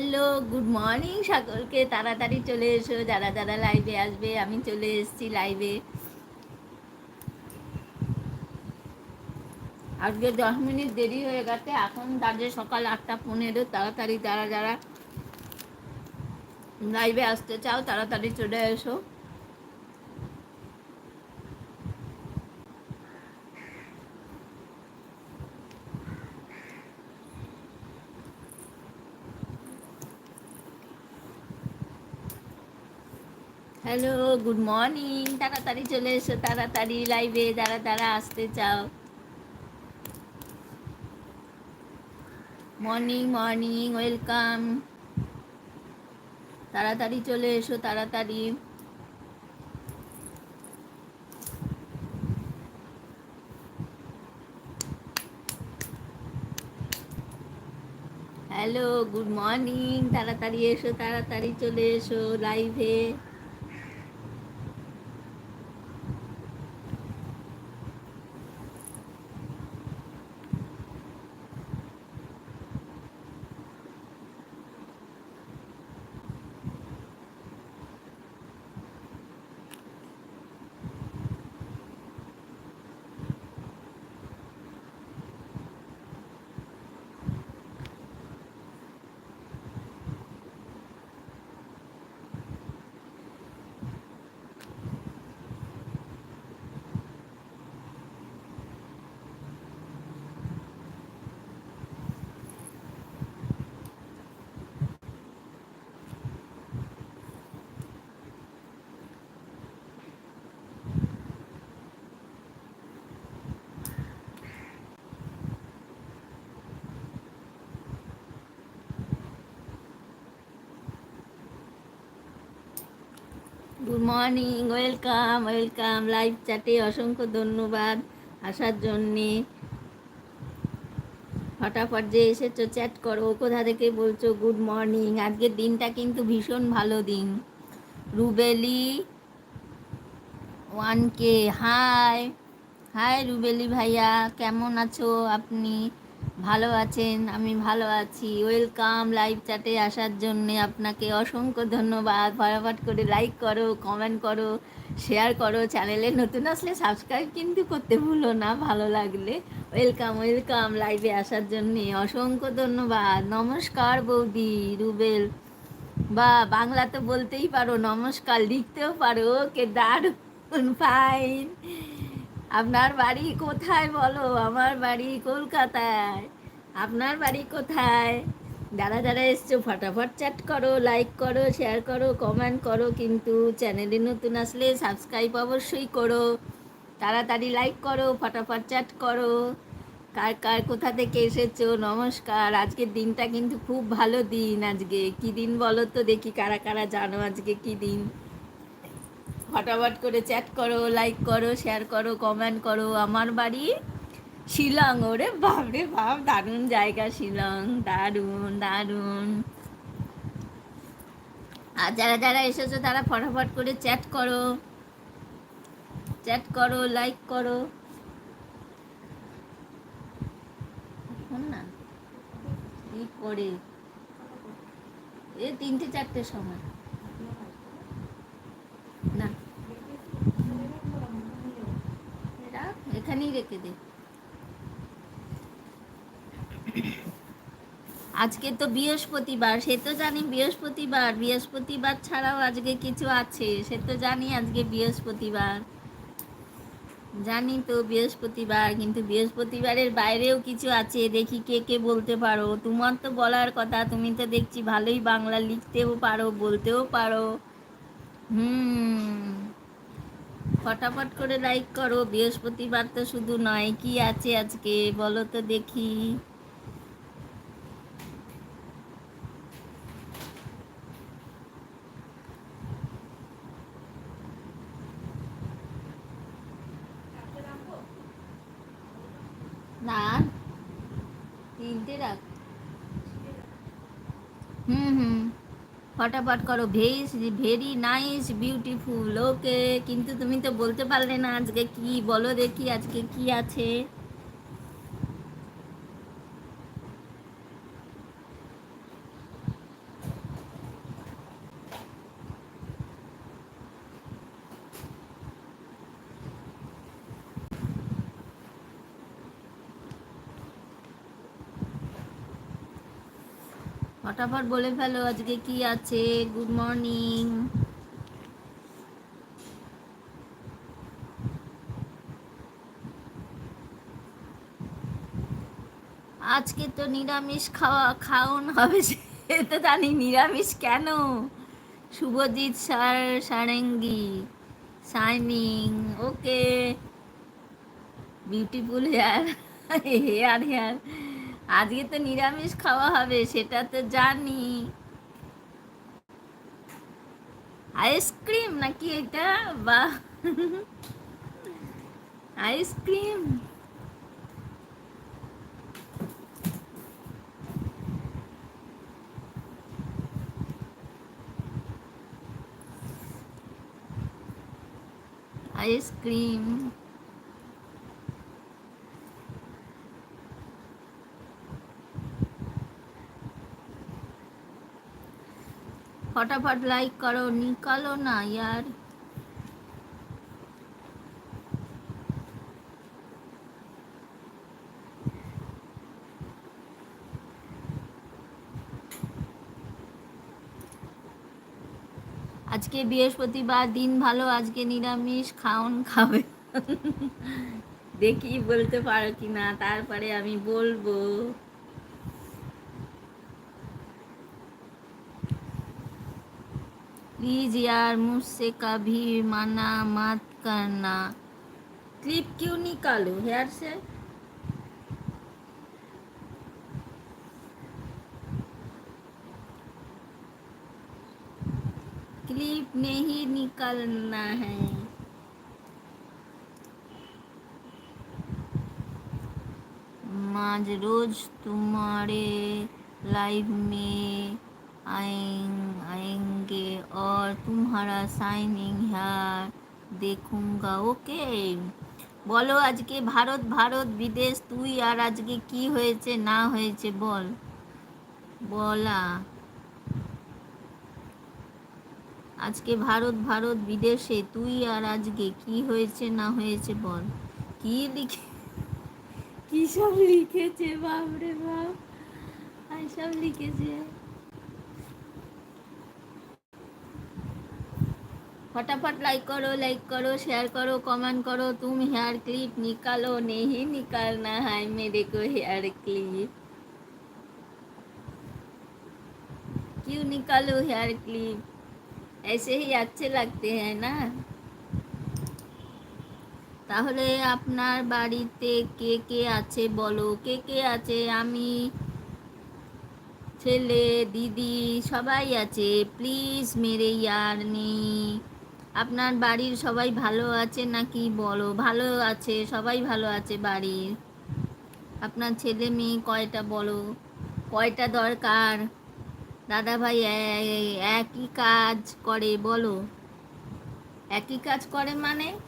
Hello, good morning সকলকে। তাড়াতাড়ি চলে এসো, যারা যারা লাইভে আসবে, আমি চলে এসেছি লাইভে। আজকে দশ মিনিট দেরি হয়ে গেছে, এখন বাজে সকাল আটটা পনেরো। তাড়াতাড়ি যারা যারা লাইভে আসতে চাও, তাড়াতাড়ি চলে এসো। হ্যালো গুড মর্নিং তাড়াতাড়ি চলে এসো, তাড়াতাড়ি লাইভে যারা যারা আসতে চাও। মর্নিং মর্নিং ওয়েলকাম তাড়াতাড়ি চলে এসো, তাড়াতাড়ি। হ্যালো গুড মর্নিং তাড়াতাড়ি এসো, তাড়াতাড়ি চলে এসো লাইভে মর্নিং ওয়েলকাম ওয়েলকাম লাইভ চ্যাটে অসংখ্য ধন্যবাদ আসার জন্যে। ফটাফট যে এসেছ চ্যাট করো। কোথা থেকে বলছো গুড মর্নিং আজকের দিনটা কিন্তু ভীষণ ভালো দিন। রুবেলি ওয়ান কে হাই হাই রুবেলি ভাইয়া, কেমন আছো আপনি? ভালো আছেন? আমি ভালো আছি। ওয়েলকাম লাইভ চ্যাটে আসার জন্যে আপনাকে অসংখ্য ধন্যবাদ। ফটাফট করে লাইক করো কমেন্ট করো শেয়ার করো চ্যানেলে নতুন আসলে সাবস্ক্রাইব কিন্তু করতে ভুলো না, ভালো লাগলে। ওয়েলকাম ওয়েলকাম লাইভে আসার জন্যে অসংখ্য ধন্যবাদ। নমস্কার বৌদি, রুবেল। বা, বাংলা তো বলতেই পারো, নমস্কার, লিখতেও পারো। কে দারুণ ফাইন আপনার বাড়ি কোথায় বলো? আমার বাড়ি কলকাতায়। আপনার বাড়ি কোথায়? যারা যারা এসছো, ফটাফট চ্যাট করো লাইক করো শেয়ার করো কমেন্ট করো, কিন্তু চ্যানেলে নতুন আসলে সাবস্ক্রাইব অবশ্যই করো। তাড়াতাড়ি লাইক করো, ফটাফট চ্যাট করো। কার কার, কোথা থেকে এসেছ? নমস্কার। আজকের দিনটা কিন্তু খুব ভালো দিন আজকে। কি দিন বলো তো? দেখি কারা কারা জানো আজকে কি দিন? ফটাফট করে চ্যাট করো লাইক করো শেয়ার করো কমেন্ট করো। আমার বাড়ি শিলং, ওরে বাপরে বাপ, দারুণ জায়গা শিলং, দারুণ দারুণ। আর যারা যারা এসেছ, তারা ফটাফট করে চ্যাট করো। চ্যাট করো লাইক করো। না, কি করে? এ তিনটে চারটের সময়। না। রাখ এখানেই রেখে দে। আজকে তো বৃহস্পতিবার, সে তো জানি বৃহস্পতিবার বৃহস্পতিবার ছাড়াও আজকে কিছু আছে, সে তো জানি আজকে বৃহস্পতিবার। জানি তো বৃহস্পতিবার, কিন্তু বৃহস্পতিবারের বাইরেও কিছু আছে, দেখি কে কে বলতে পারো। তোমার তো বলার কথা, তুমি তো দেখছি ভালোই বাংলা লিখতেও পারো, বলতেও পারো। ফটাফট করে লাইক করো, বৃহস্পতিবার তো শুধু নয়, কি আছে আজকে বলো তো দেখি। না, তিনটে রাখ। হুম হুম। ফটাফট করো ভেস ভেরি নাইস, বিউটিফুল, ওকে। কিন্তু তুমি তো বলতে পারলে না আজকে কি, বলো দেখি আজকে কি আছে। ফটাফট বলে ফেলো আজকে কি আছে? গুড মর্নিং আজকে তো নিরামিষ খাওয়া খাওন হবে, সে তো জানি নিরামিষ কেন? শুভজিৎ সার Sarangi shining okay. Beautiful hair hair hair আজকে তো নিরামিষ খাওয়া হবে সেটা তো জানি। আইসক্রিম নাকি এটা? বা আইসক্রিম। আইসক্রিম। फटाफट लाइक करो निकालो ना यार আজকে বৃহস্পতিবার দিন ভালো আজকে নিরামিষ খাওন খাবে দেখি বলতে পারো কি না তারপরে আমি বলবো प्लीज़ यार, मुझसे कभी मना मत करना। क्लिप क्यों निकालो हेयर से? क्लिप नहीं निकालना है। माज रोज तुम्हारे लाइव में आएंगे आएंगे और तुम्हारा साइनिंग हेयर দেখুঙ্গা ওকে বলো আজকে ভারত ভারত বিদেশ তুই আর আজকে কি হয়েছে না হয়েছে বল বলা আজকে ভারত ভারত বিদেশে তুই আর আজকে কি হয়েছে না হয়েছে বল কি লিখে কি সব লিখেছে বাপরে বাপ আর সব লিখেছে फटाफट लाइक करो लाइक करो शेयर करो कमेंट करो तुम हेयर क्लिप निकालो नहीं निकालना है मेरे को हेयर क्लिप क्यों निकालो हेयर क्लिप ऐसे ही अच्छे लगते हैं ना তাহলে আপনার বাড়িতে কে কে আছে বলো কে কে আছে আমি ছেলে দিদি সবাই আছে প্লিজ মেরে ইয়ার নেই আপনার বাড়ির সবাই ভালো আছে নাকি? বলো, ভালো আছে, সবাই ভালো আছে বাড়ির। আপনার ছেলে মেয়ে কয়টা বলো? কয়টা দরকার? দাদা ভাই একই কাজ করে, বলো। একই কাজ করে মানে?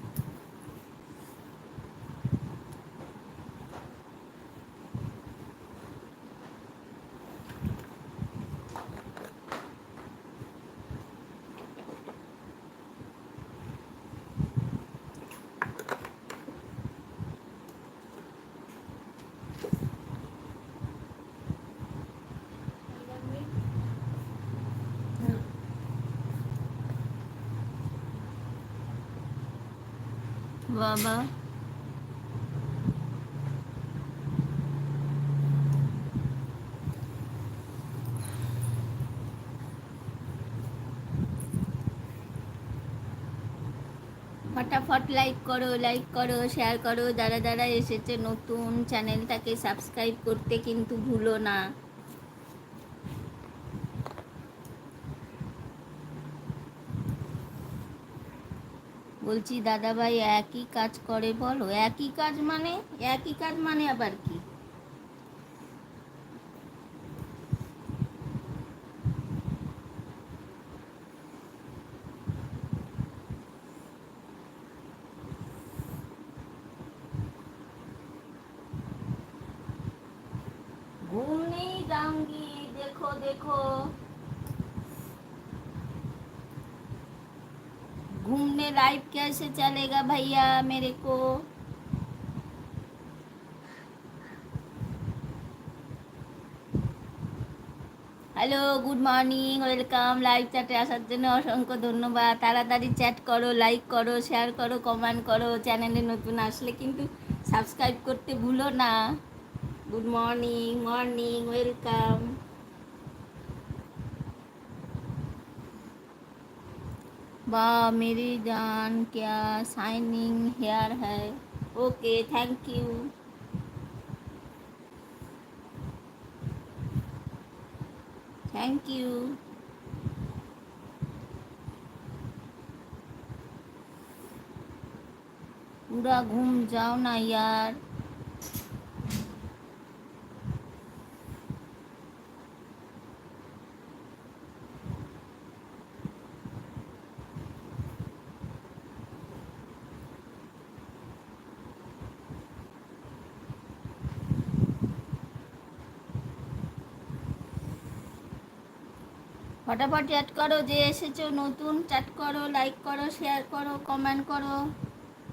বাবা। ফটাফট লাইক করো লাইক করো শেয়ার করো। যারা যারা এসেছে নতুন চ্যানেলটাকে সাবস্ক্রাইব করতে কিন্তু ভুলো না। বলছি দাদা ভাই একই কাজ করে বলো। একই কাজ মানে? একই কাজ মানে আবার কি? कैसे चलेगा भैया मेरे को hello good morning welcome live চ্যাটে আসার জন্য অসংখ্য ধন্যবাদ তাড়াতাড়ি চ্যাট করো লাইক করো শেয়ার করো কমেন্ট করো চ্যানেলে নতুন আসলে কিন্তু সাবস্ক্রাইব করতে ভুলো না গুড মর্নিং মর্নিং ওয়েলকাম वाह, मेरी जान क्या शाइनिंग हेयर है। Okay thank you thank you पूरा घूम जाओ ना यार। ফটাফট চ্যাট করো যে এসেছো নতুন চ্যাট করো লাইক করো শেয়ার করো কমেন্ট করো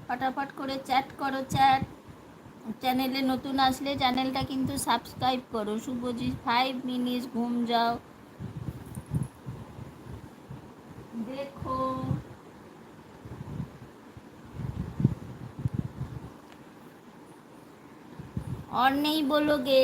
ফটাফট করে চ্যাট করো চ্যাট চ্যানেলে নতুন আসলে চ্যানেলটা কিন্তু সাবস্ক্রাইব করো শুভজিৎ ফাইভ মিনিটস ঘুম যাও দেখো और नहीं बोलोगे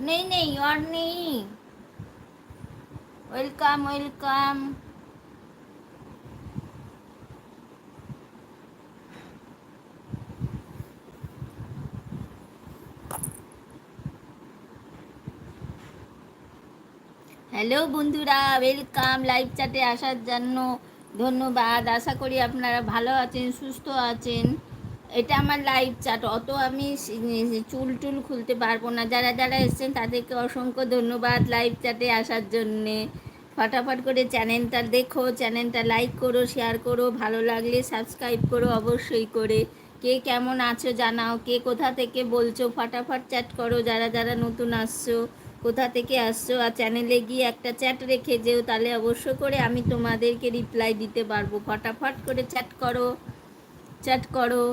नहीं नहीं और नहीं वेलकम वेलकम হ্যালো বন্ধুরা ওয়েলকাম লাইভ চ্যাটে আসার জন্য ধন্যবাদ আশা করি আপনারা ভালো আছেন সুস্থ আছেন এটা আমার লাইভ চ্যাট অত আমি চুল টুল খুলতে পারব না। যারা যারা এসছেন, তাদেরকে অসংখ্য ধন্যবাদ লাইভ চ্যাটে আসার জন্যে। ফটাফট করে চ্যানেলটা দেখো চ্যানেলটা লাইক করো শেয়ার করো, ভালো লাগলে সাবস্ক্রাইব করো অবশ্যই করে। কে কেমন আছো জানাও, কে কোথা থেকে বলছো, ফটাফট চ্যাট করো। যারা যারা নতুন আসছো, কোথা থেকে আসছো, আর চ্যানেলে গিয়ে একটা চ্যাট রেখে যেও, তাহলে অবশ্য করে আমি তোমাদেরকে রিপ্লাই দিতে পারব। ফটাফট করে চ্যাট করো চ্যাট করো।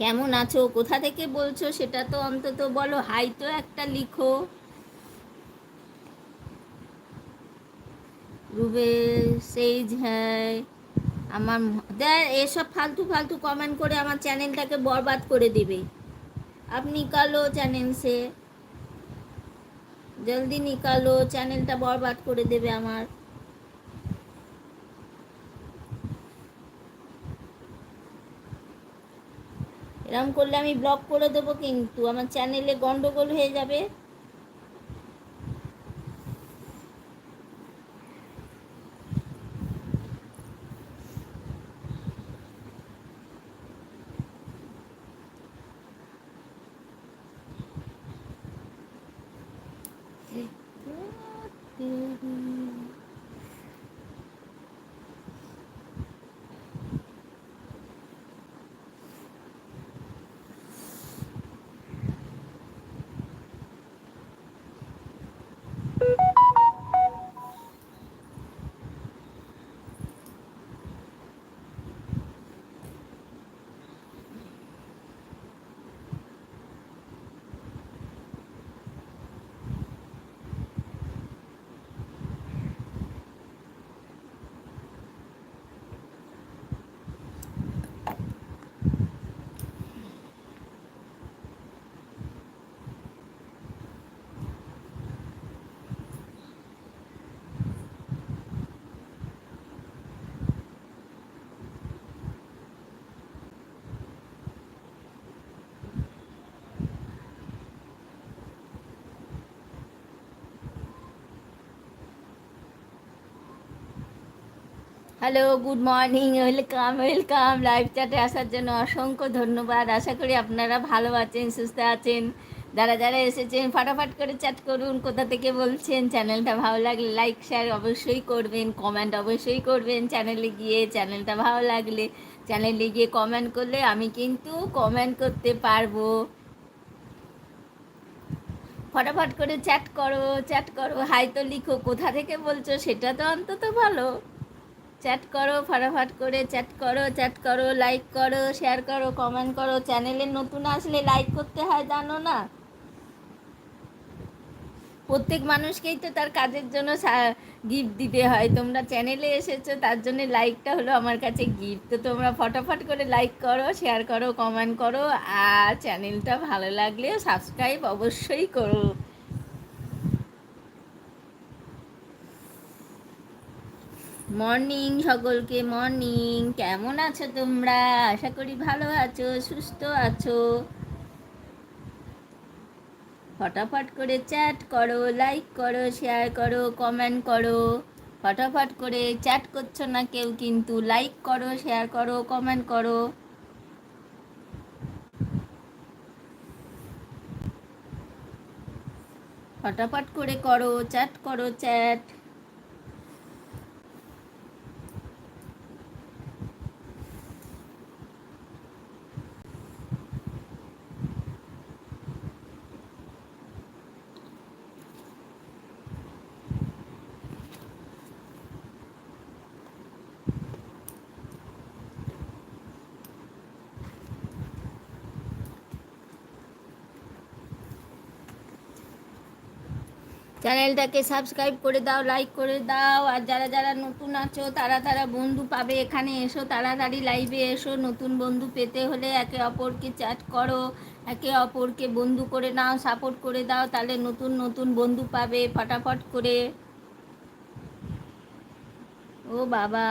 কেমন আছো? কোথা থেকে বলছো সেটা তো অন্তত বলো। হাই তো একটা লিখো। রুবে সেইজ হ্যাঁ আমার দেয় এসব ফালতু ফালতু কমেন্ট করে আমার চ্যানেলটাকে বরবাদ করে দিবে। আপনি নিকালো চ্যানেল সে জলদি নিকালো, চ্যানেলটা বরবাদ করে দেবে আমার। এরকম করলে আমি ব্লক করে দেবো কিন্তু আমার চ্যানেলে গন্ডগোল হয়ে যাবে। Hello good morning welcome welcome live চ্যাটে আসার জন্য অসংখ্য ধন্যবাদ। আশা করি আপনারা ভালো আছেন, সুস্থ আছেন। যারা যারা এসেছেন, ফাটাফাট করে চ্যাট করুন। কোথা থেকে বলছেন? চ্যানেলটা ভালো লাগলে লাইক শেয়ার অবশ্যই করবেন। কমেন্ট অবশ্যই করবেন চ্যানেলে গিয়ে। চ্যানেলটা ভালো লাগলে চ্যানেলে গিয়ে কমেন্ট করলে আমি কিন্তু কমেন্ট করতে পারব। ফটাফট করে চ্যাট করো চ্যাট করো। হাই তো লিখো, কোথা থেকে বলছো? সেটা তো অন্তত ভালো। চ্যাট করো, ফটাফট করে চ্যাট করো চ্যাট করো লাইক করো শেয়ার করো কমেন্ট করো। চ্যানেলে নতুন আসলে লাইক করতে হয়, জানো না? প্রত্যেক মানুষকেই তো তার কাজের জন্য গিফট দিতে হয়। তোমরা চ্যানেলে এসেছ, তার জন্য লাইকটা হলো আমার কাছে গিফট তো তোমরা ফটাফট করে লাইক করো শেয়ার করো কমেন্ট করো, আর চ্যানেলটা ভালো লাগলে সাবস্ক্রাইব অবশ্যই করো। মর্নিং সকলকে মর্নিং কেমন আছো তোমরা? আশা করি ভালো আছো, সুস্থ আছো। ফটাফট করে চ্যাট করো লাইক করো শেয়ার করো কমেন্ট করো। ফটাফট করে চ্যাট করছ না কেউ কিন্তু লাইক করো শেয়ার করো কমেন্ট করো। ফটাফট করে করো চ্যাট করো চ্যাট চ্যানেলটাকে সাবস্ক্রাইব করে দাও লাইক করে দাও। আর যারা যারা নতুন আছো, তারা তারা বন্ধু পাবে। এখানে এসো, তাড়াতাড়ি লাইভে এসো। নতুন বন্ধু পেতে হলে একে অপরকে চ্যাট করো। একে অপরকে বন্ধু করে নাও সাপোর্ট করে দাও। তাহলে নতুন নতুন বন্ধু পাবে ফটাফট করে। ও বাবা,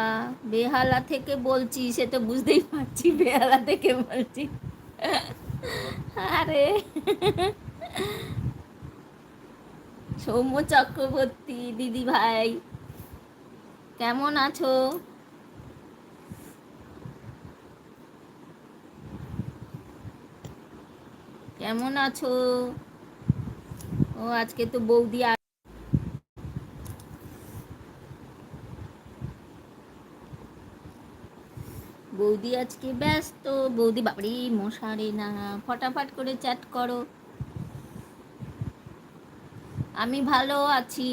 বেহালা থেকে বলছি, সে তো বুঝতেই পারছি, বেহালা থেকে বলছি। আরে। সৌম্য চক্রবর্তী দিদি ভাই কেমন আছো? কেমন আছো? ও, আজকে তো বৌদি বৌদি আজকে ব্যস্ত। বৌদি বাবারি মশারে না, ফটাফট করে চ্যাট করো। আমি ভালো আছি।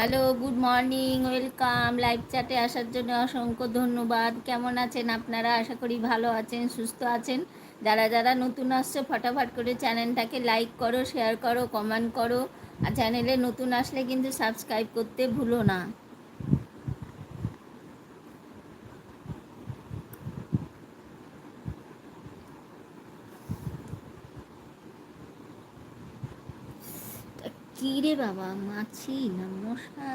Hello, good morning, welcome. Live চ্যাটে আসার জন্য অসংখ্য ধন্যবাদ। কেমন আছেন আপনারা? আশা করি ভালো আছেন, সুস্থ আছেন। যারা যারা নতুন আসছে, ফটাফট করে চ্যানেলটাকে লাইক করো, শেয়ার করো, কমেন্ট করো। আর চ্যানেলে নতুন আসলে কিন্তু সাবস্ক্রাইব করতে ভুলো না। কী রে বাবা মাছি না মশা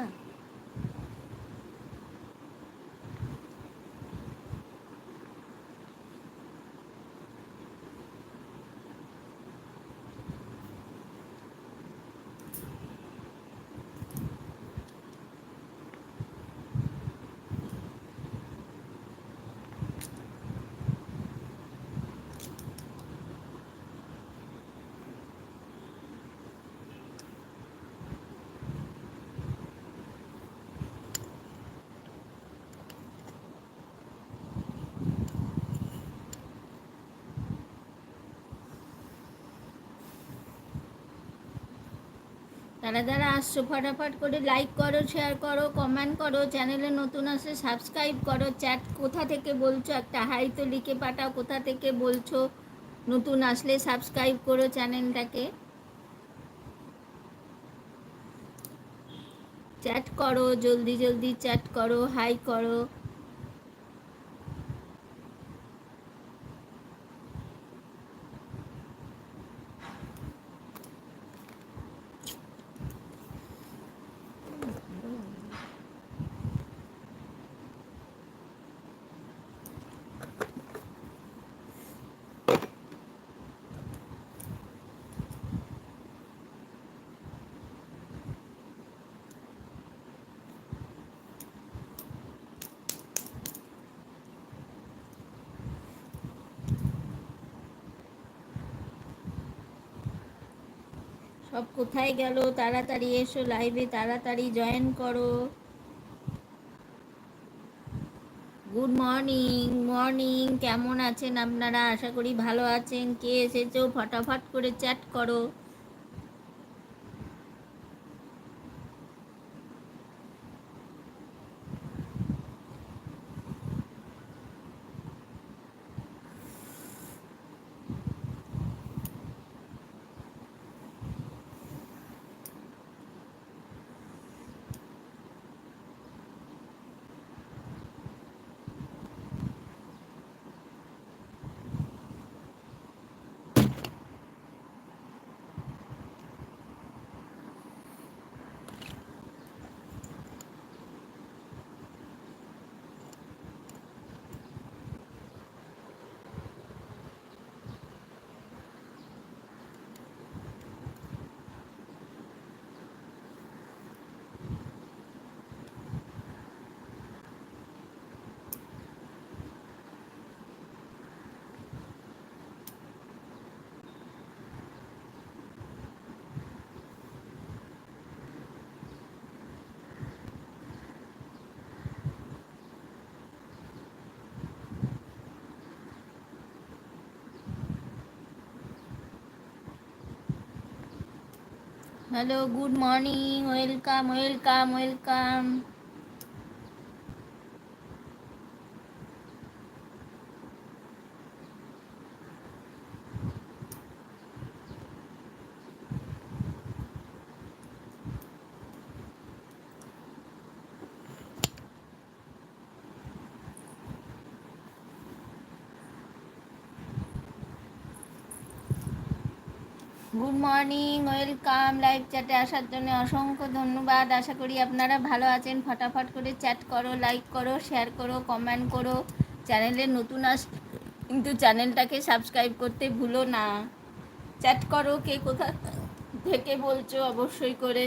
যারা যারা আসছো, ফটাফট করে লাইক করো শেয়ার করো কমেন্ট করো চ্যানেলে নতুন আসে সাবস্ক্রাইব করো চ্যাট কোথা থেকে বলছো, একটা হাই তো লিখে পাঠাও, কোথা থেকে বলছো, নতুন আসলে সাবস্ক্রাইব করো চ্যানেলটাকে চ্যাট করো, জলদি জলদি চ্যাট করো হাই করো। সব কোথায় গেল? তাড়াতাড়ি এসো লাইভে, তাড়াতাড়ি জয়েন করো। Good morning morning. কেমন আছেন আপনারা? আশা করি ভালো আছেন। কে এসেছ? ফটাফট করে চ্যাট করো। Hello good morning welcome welcome welcome morning, welcome, live চ্যাটে আসার জন্য অসংখ্য ধন্যবাদ। আশা করি আপনারা ভালো আছেন। ফটাফট করে চ্যাট করো, লাইক করো, শেয়ার করো, কমেন্ট করো। চ্যানেলে নতুন আস, কিন্তু চ্যানেলটাকে সাবস্ক্রাইব করতে ভুলো না। চ্যাট করো, কে কোথা থেকে বলছো অবশ্যই করে।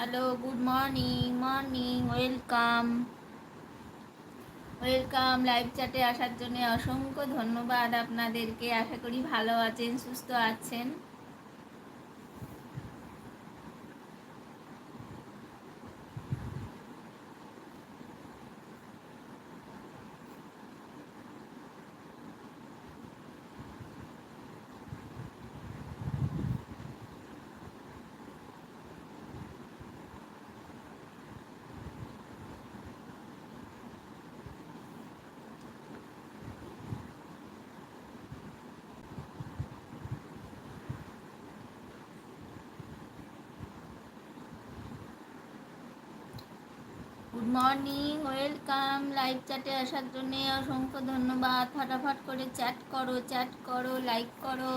Hello good morning morning welcome welcome live চ্যাটে আসার জন্য অসংখ্য ধন্যবাদ আপনাদেরকে। আশা করি ভালো আছেন, সুস্থ আছেন। Morning, welcome. লাইভ চ্যাটে আসার জন্য অসংখ্য ধন্যবাদ। ফটাফট করে চ্যাট করো চ্যাট করো, লাইক করো।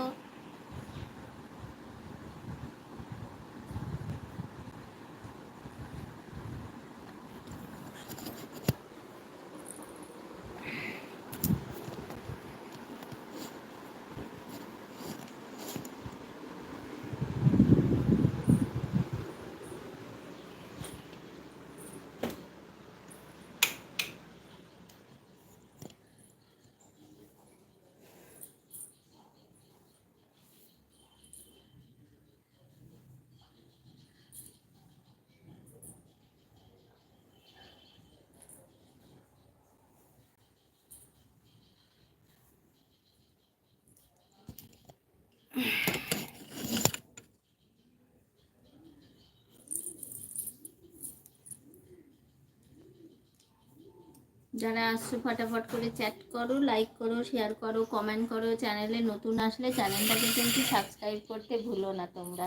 যারা আসছো ফটাফট করে চ্যাট করো লাইক করো শেয়ার করো কমেন্ট করো চ্যানেলে নতুন আসলে চ্যানেলটাকে কিন্তু সাবস্ক্রাইব করতে ভুলো না তোমরা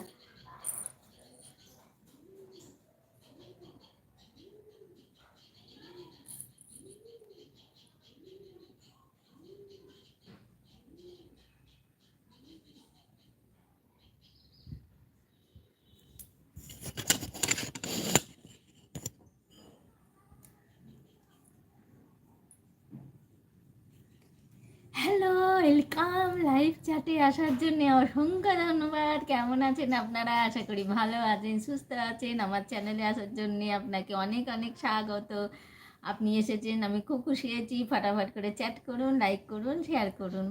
হ্যালো ওয়েলকাম লাইভ লাইভ চ্যাটে আসার জন্য অসংখ্য ধন্যবাদ। কেমন আছেন আপনারা? আশা করি ভালো আছেন, সুস্থ আছেন। আমার চ্যানেলে আসার জন্য আপনাকে অনেক অনেক স্বাগত। আপনি এসেছেন, আমি খুব খুশি হয়েছি ফাটাফাট করে চ্যাট করুন লাইক করুন শেয়ার করুন।